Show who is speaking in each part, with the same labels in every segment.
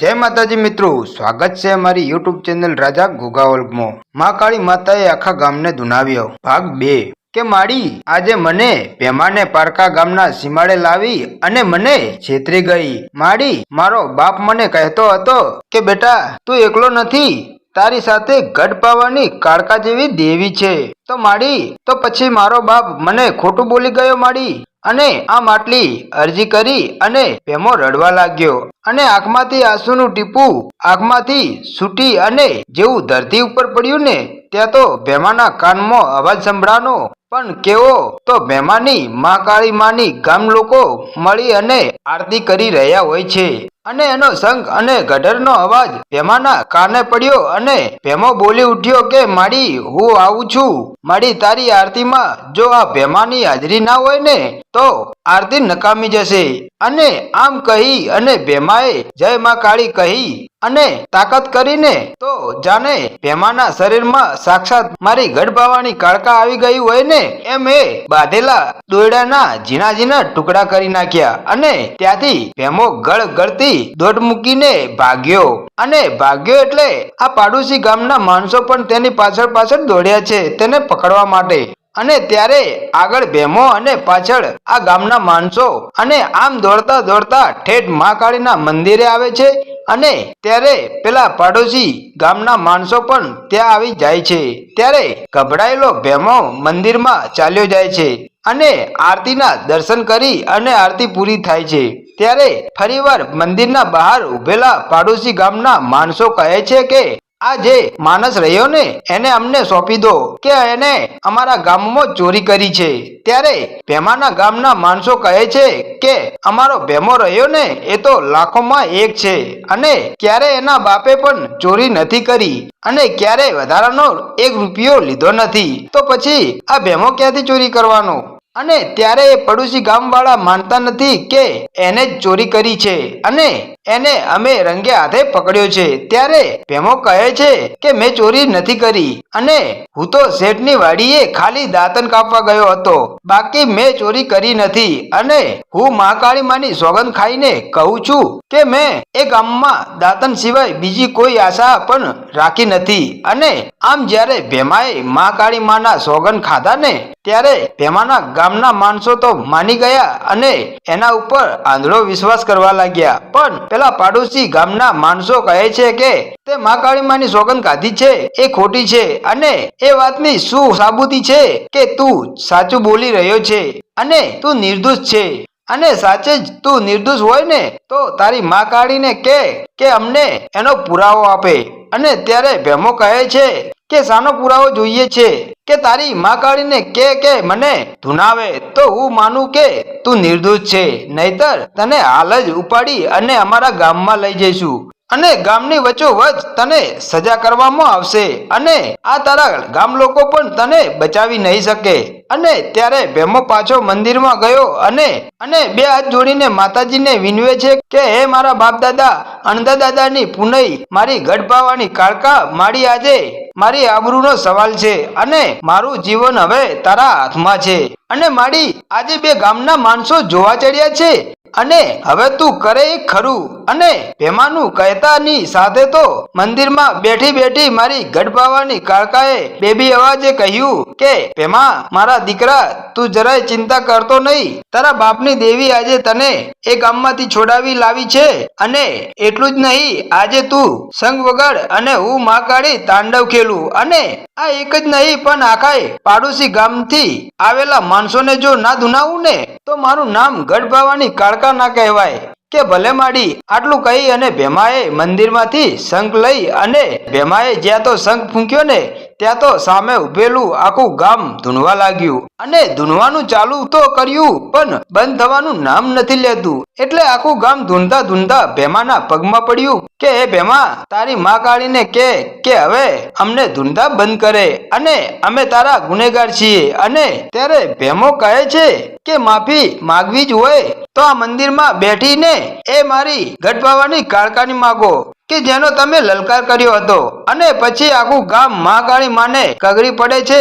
Speaker 1: જય માતાજી મિત્રો, સ્વાગત છે અમારી યુટ્યુબ ચેનલ રાજા ગોગાવલ્ગમાં માં કાળી માતાએ આખા ગામને ધુનાવ્યો ભાગ બે. કે માડી, આજે મને ભેમાને પારકા ગામના સીમાડે લાવી અને મને છેતરી ગઈ. માડી, મારો બાપ મને કહેતો હતો કે, બેટા, તું એકલો નથી. તારી સાથે ગઢ પાવાની કાળકા જેવી દેવી છે. તો માડી, તો પછી મારો બાપ મને ખોટું બોલી ગયો માડી? અને આ માટલી અરજી કરી અને ભેમો રડવા લાગ્યો અને આંખમાંથી આંસુનું ટીપું આંખમાંથી છૂટી અને જેવું ધરતી ઉપર પડ્યું ને, ત્યાં તો ભેમાના કાનમાં અવાજ સંભળાનો. પણ કેવો? તો ભેમાની મા કાળી માની ગામ લોકો મળી અને આરતી કરી રહ્યા હોય છે. અને એનો શંખ અને ગઢરનો અવાજ ભેમાના કાને પડ્યો અને ભેમો બોલી ઉઠ્યો કે માડી હું આવું છું. માડી તારી આરતીમાં જો આ ભેમાની હાજરી ના હોય ને, તો આરતી નકામી જશે. અને આમ કહી અને ભેમાએ જય માં કાળી કહી અને તાકાત કરીને તો જાણે ભેમાના શરીરમાં સાક્ષાત મારી ગઢ ભાવાની કાળકા આવી ગઈ હોય ને, એમ એ બાંધેલા દોયડાના ઝીણા ઝીણા ટુકડા કરી નાખ્યા અને ત્યાંથી ભેમો ગળ ગળતી દોટ મૂકીને ભાગ્યો. અને ભાગ્યો એટલે આ પાડોશી ગામના માણસો પણ તેની પાછળ પાછળ દોડ્યા છે તેને પકડવા માટે. અને ત્યારે આગળ ભેમો અને પાછળ આ ગામના માણસો અને આમ દોડતા દોડતા ઠેઠ મહાકાળીના મંદિરે આવે છે. અને ત્યારે પેલા પાડોશી ગામના માણસો પણ ત્યાં આવી જાય છે. ત્યારે ગભરાયેલો ભેમો મંદિરમાં ચાલ્યો જાય છે. અને આરતીના દર્શન કરી અને આરતી પૂરી થાય છે. ત્યારે ફરીવાર મંદિરના બહાર ઉભેલા પાડોશી ગામના માણસો કહે છે કે, આ જે માણસ રહ્યો ને, એને અમને સોંપી દો, કે એને અમારા ગામમાં ચોરી કરી છે. ત્યારે ભેમાના ગામના માણસો કહે છે કે, અમારો ભેમો રહ્યો ને, એ તો લાખોમાં એક છે, અને ક્યારે એના બાપે પણ ચોરી નથી કરી, અને ક્યારે વધારાનો એક રૂપિયો લીધો નથી. તો પછી આ ભેમો ક્યાંથી ચોરી કરવાનો? અને ત્યારે એ પડોશી ગામવાળા માનતા નથી કે એને જ ચોરી કરી છે. અને એને અમે રંગે હાથે પકડ્યો છે. ત્યારે ભેમો કહે છે કે મેં ચોરી નથી કરી અને હું તો શેઠની વાડીએ ખાલી દાંતન કાપવા ગયો હતો. બાકી મેં ચોરી કરી નથી અને હું મહાકાળી માની સોગંદ ખાઈને કહું છું કે મેં એ ગામમાં દાંતન સિવાય બીજી કોઈ આશા પણ રાખી નથી. અને આમ જ્યારે ભેમાએ મહાકાળી માના સોગંદ ખાધા ને, ત્યારે ભેમાના ગામના માણસો તો માની ગયા અને એના ઉપર આંધળો વિશ્વાસ કરવા લાગ્યા. પણ પેલા પાડોશી ગામના માણસો કહે છે કે, તે મહાકાળી માની સોગંદ કાઢી છે, એ ખોટી છે અને એ વાતની શું સાબુતી છે કે તું સાચું બોલી રહ્યો છે અને તું નિર્દોષ છે. અને સાચે જ તું નિર્દોષ હોય ને, તો તારી મા કાઢીને કે કે અમને એનો પુરાવો આપે. અને ત્યારે ભેમો કહે છે કે, સાનો પુરાવો જોઈએ છે, કે તારી મા કાઢીને કે કે મને ધુનાવે, તો હું માનું કે તું નિર્દોષ છે. નહીતર તને હાલ જ ઉપાડી અને અમારા ગામમાં લઈ જઈશું. અને ગામની વચોવચ તને સજા કરવામાં આવશે. અને આ તારા ગામ લોકો પણ તને બચાવી નહીં શકે. અને ત્યારે ભેમો પાછો મંદિરમાં ગયો અને અને બે હાથ જોડીને માતાજીને વિનવે છે કે, હે મારા બાપ દાદા અણદા દાદાની પુનઈ મારી ગઢ પાવાની કાળકા મારી આજે મારી આબરૂનો સવાલ છે અને મારું જીવન હવે તારા હાથમાં છે. અને મારી આજે બે ગામના માણસો જોવા ચડ્યા છે. અને હવે તું કરે ખરું. અને ભેમાનું કહેતાની સાથે તો મંદિરમાં બેઠી બેઠી મારી ગઢપાવાની કાળકાએ બેબી અવાજે કહ્યું કે, ભેમા, મારા દીકરા, તું જરાય ચિંતા કરતો નહીં. તારા બાપની દેવી આજે તને એ ગામમાંથી છોડાવી લાવી છે. અને એટલું જ નહીં, આજે તું સંગ વગર અને હું માં કાઢી તાંડવ ખેલું. અને આ એક જ નહીં, પણ આખાય પાડોશી ગામથી આવેલા માણસોને જો ના ધુનાવું ને તો મારું નામ ગઢભાવાની કાળકા ના કહેવાય. કે ભલે માડી આટલું કહી અને ભેમાએ મંદિરમાંથી શંખ લઈ અને ભેમાએ જ્યાં તો શંખ ફૂંક્યો ને ત્યાં તો સામે ઉભેલું આખું ગામ ધૂનવા લાગ્યું. અને ધૂનવાનું ચાલુ તો કર્યું, પણ બંધ થવાનું નામ નથી લેતું. એટલે આખું ગામ ધૂનતા ધૂનતા ભેમાના પગમાં પડ્યું કે, હે ભેમા, તારી માં કાઢીને કે કે હવે અમને ધૂનતા બંધ કરે અને અમે તારા ગુનેગાર છીએ. અને ત્યારે ભેમો કહે છે કે, માફી માગવી જ હોય તો આ મંદિરમાં બેઠીને એ મારી ગઢપાવાની કાળકાની માગો કે જેનો તમે લલકાર કર્યો હતો. અને પછી આખું ગામ મહાકાળી માને કગરી પડે છે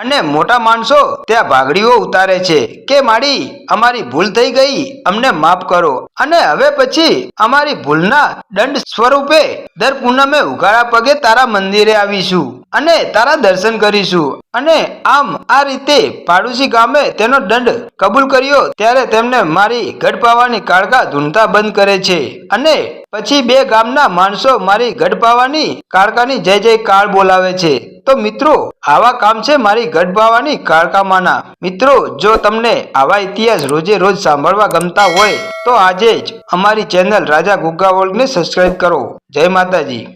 Speaker 1: અને મોટા માણસો ત્યાં ભાગડીઓ ઉતારે છે કે મારી અમારી ભૂલ થઈ ગઈ, અમને માફ કરો. અને હવે પછી અમારી ભૂલના દંડ સ્વરૂપે દર પૂનમે ઉઘાડા પગે તારા મંદિરે આવીશું. અને તારા દર્શન કરીશું. અને આમ આ રીતે પાડોશી ગામે તેનો દંડ કબૂલ કર્યો ત્યારે તેમને મારી ગઢપાવાની કાળકા ધૂનતા બંધ કરે છે. અને પછી બે ગામના માણસો મારી ગઢપાવાની કાળકાની જય જય કાળ બોલાવે છે. તો મિત્રો, આવા કામ છે મારી ગઢ કાળકામાના. મિત્રો, જો તમને આવા ઇતિહાસ રોજે રોજ સાંભળવા ગમતા હોય, તો આજે જ અમારી ચેનલ રાજા ગુગ્ગા વર્લ્ડને સબસ્ક્રાઈબ કરો. જય માતાજી.